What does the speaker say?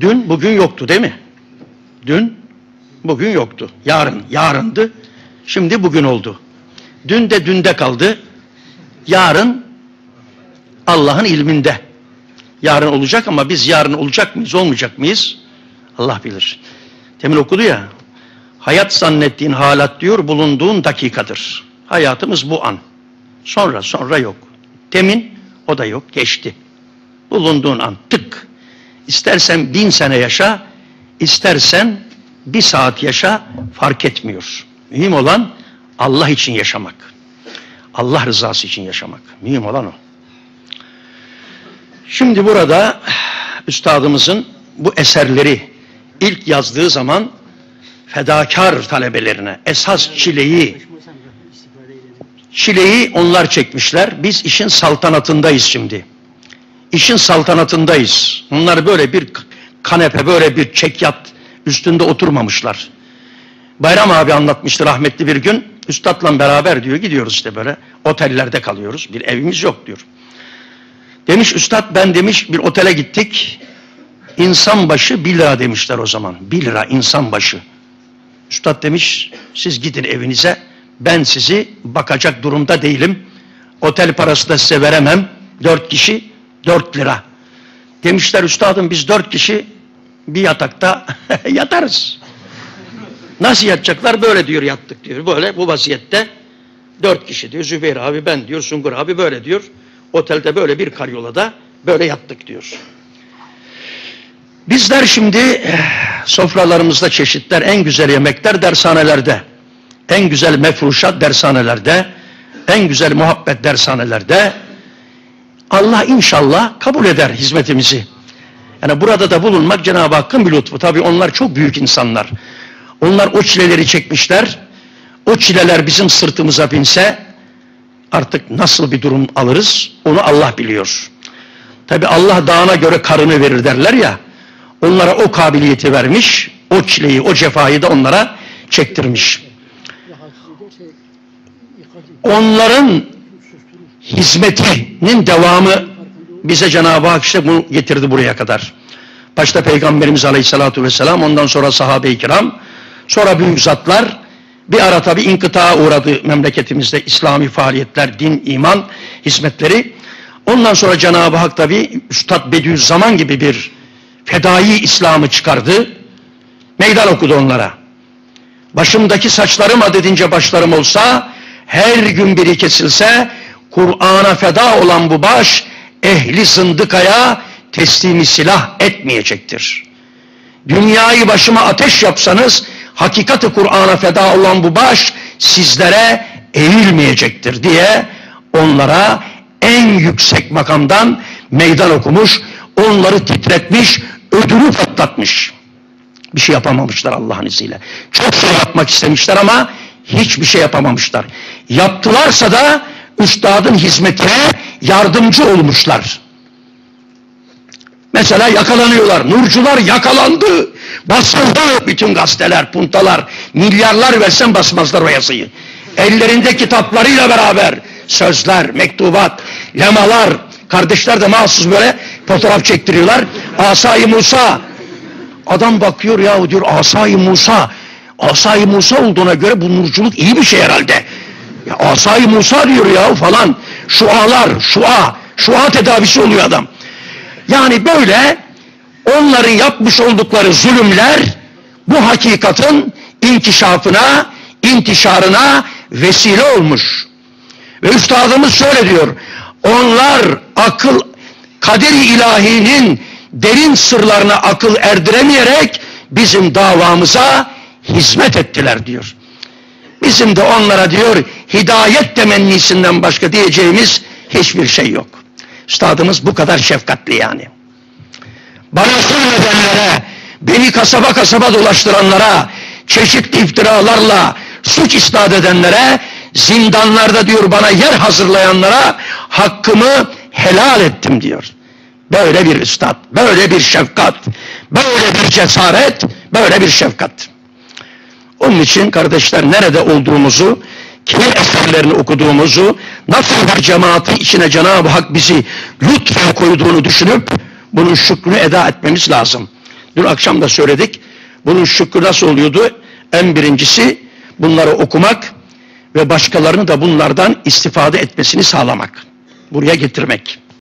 Dün bugün yoktu değil mi? Dün bugün yoktu. Yarın yarındı. Şimdi bugün oldu. Dün de dünde kaldı. Yarın Allah'ın ilminde. Yarın olacak ama biz yarın olacak mıyız, olmayacak mıyız? Allah bilir. Temin okudu ya. Hayat zannettiğin halat diyor bulunduğun dakikadır. Hayatımız bu an. Sonra sonra yok. Temin o da yok geçti. Bulunduğun an tık. İstersen bin sene yaşa, istersen bir saat yaşa fark etmiyor. Mühim olan Allah için yaşamak. Allah rızası için yaşamak. Mühim olan o. Şimdi burada üstadımızın bu eserleri ilk yazdığı zaman fedakar talebelerine esas çileyi çileyi onlar çekmişler. Biz işin saltanatındayız şimdi. İşin saltanatındayız. Onlar böyle bir kanepe, böyle bir çekyat üstünde oturmamışlar. Bayram abi anlatmıştı rahmetli bir gün. Üstadla beraber diyor gidiyoruz işte böyle. Otellerde kalıyoruz. Bir evimiz yok diyor. Demiş üstad ben demiş bir otele gittik. İnsan başı bir lira demişler o zaman. Bir lira insan başı. Üstad demiş siz gidin evinize. Ben sizi bakacak durumda değilim. Otel parası da size veremem. Dört kişi dört lira. Demişler üstadım biz dört kişi bir yatakta yatarız. Nasıl yatacaklar? Böyle diyor yattık diyor. Böyle bu vaziyette dört kişi diyor. Zübeyir abi ben diyor. Sungur abi böyle diyor. Otelde böyle bir karyolada böyle yattık diyor. Bizler şimdi eh, sofralarımızda çeşitler, en güzel yemekler dershanelerde. En güzel mefruşat dershanelerde. En güzel muhabbet dershanelerde. Allah inşallah kabul eder hizmetimizi. Yani burada da bulunmak Cenab-ı Hakk'ın bir lütfu. Tabii onlar çok büyük insanlar. Onlar o çileleri çekmişler. O çileler bizim sırtımıza binse artık nasıl bir durum alırız onu Allah biliyor. Tabi Allah dağına göre karını verir derler ya. Onlara o kabiliyeti vermiş, o çileyi, o cefayı da onlara çektirmiş. Onların hizmetinin devamı bize Cenab-ı Hak işte bunu getirdi buraya kadar. Başta Peygamberimiz Aleyhisselatü Vesselam, ondan sonra sahabe-i kiram, sonra büyük zatlar, bir ara tabi inkıtağa uğradı memleketimizde İslami faaliyetler, din, iman hizmetleri. Ondan sonra Cenab-ı Hak tabi Üstad Bediüzzaman gibi bir fedai İslam'ı çıkardı. Meydan okudu onlara. Başımdaki saçlarım adedince başlarım olsa, her gün biri kesilse, Kur'an'a feda olan bu baş, ehli zındıkaya teslimi silah etmeyecektir. Dünyayı başıma ateş yapsanız, hakikati Kur'an'a feda olan bu baş sizlere eğilmeyecektir diye onlara en yüksek makamdan meydan okumuş, onları titretmiş, ödülü patlatmış. Bir şey yapamamışlar Allah'ın izniyle. Çok şey yapmak istemişler ama hiçbir şey yapamamışlar. Yaptılarsa da üstadın hizmetine yardımcı olmuşlar. Mesela yakalanıyorlar. Nurcular yakalandı. Basıldı bütün gazeteler, puntalar. Milyarlar versen basmazlar o yazıyı. Ellerinde kitaplarıyla beraber sözler, mektubat, lemalar. Kardeşler de mahsus böyle fotoğraf çektiriyorlar. Asay Musa. Adam bakıyor ya diyor Asay Musa. Asay Musa olduğuna göre bu nurculuk iyi bir şey herhalde. Ya Asay Musa diyor ya falan. Şualar, şua, şua tedavisi oluyor adam. Yani böyle onların yapmış oldukları zulümler bu hakikatin inkişafına, intişarına vesile olmuş. Ve üstadımız şöyle diyor. Onlar akıl, kaderi ilahinin derin sırlarına akıl erdiremeyerek bizim davamıza hizmet ettiler diyor. Bizim de onlara diyor hidayet temennisinden başka diyeceğimiz hiçbir şey yok. Üstadımız bu kadar şefkatli yani. Bana zulmedenlere, beni kasaba kasaba dolaştıranlara, çeşitli iftiralarla suç isnat edenlere, zindanlarda diyor bana yer hazırlayanlara hakkımı helal ettim diyor. Böyle bir üstad, böyle bir şefkat, böyle bir cesaret, böyle bir şefkat. Onun için kardeşler nerede olduğumuzu, kimin eserlerini okuduğumuzu, nasıl bir cemaati içine Cenab-ı Hak bizi lütfen koyduğunu düşünüp bunun şükrünü eda etmemiz lazım. Dün akşam da söyledik. Bunun şükrü nasıl oluyordu? En birincisi bunları okumak ve başkalarını da bunlardan istifade etmesini sağlamak. Buraya getirmek.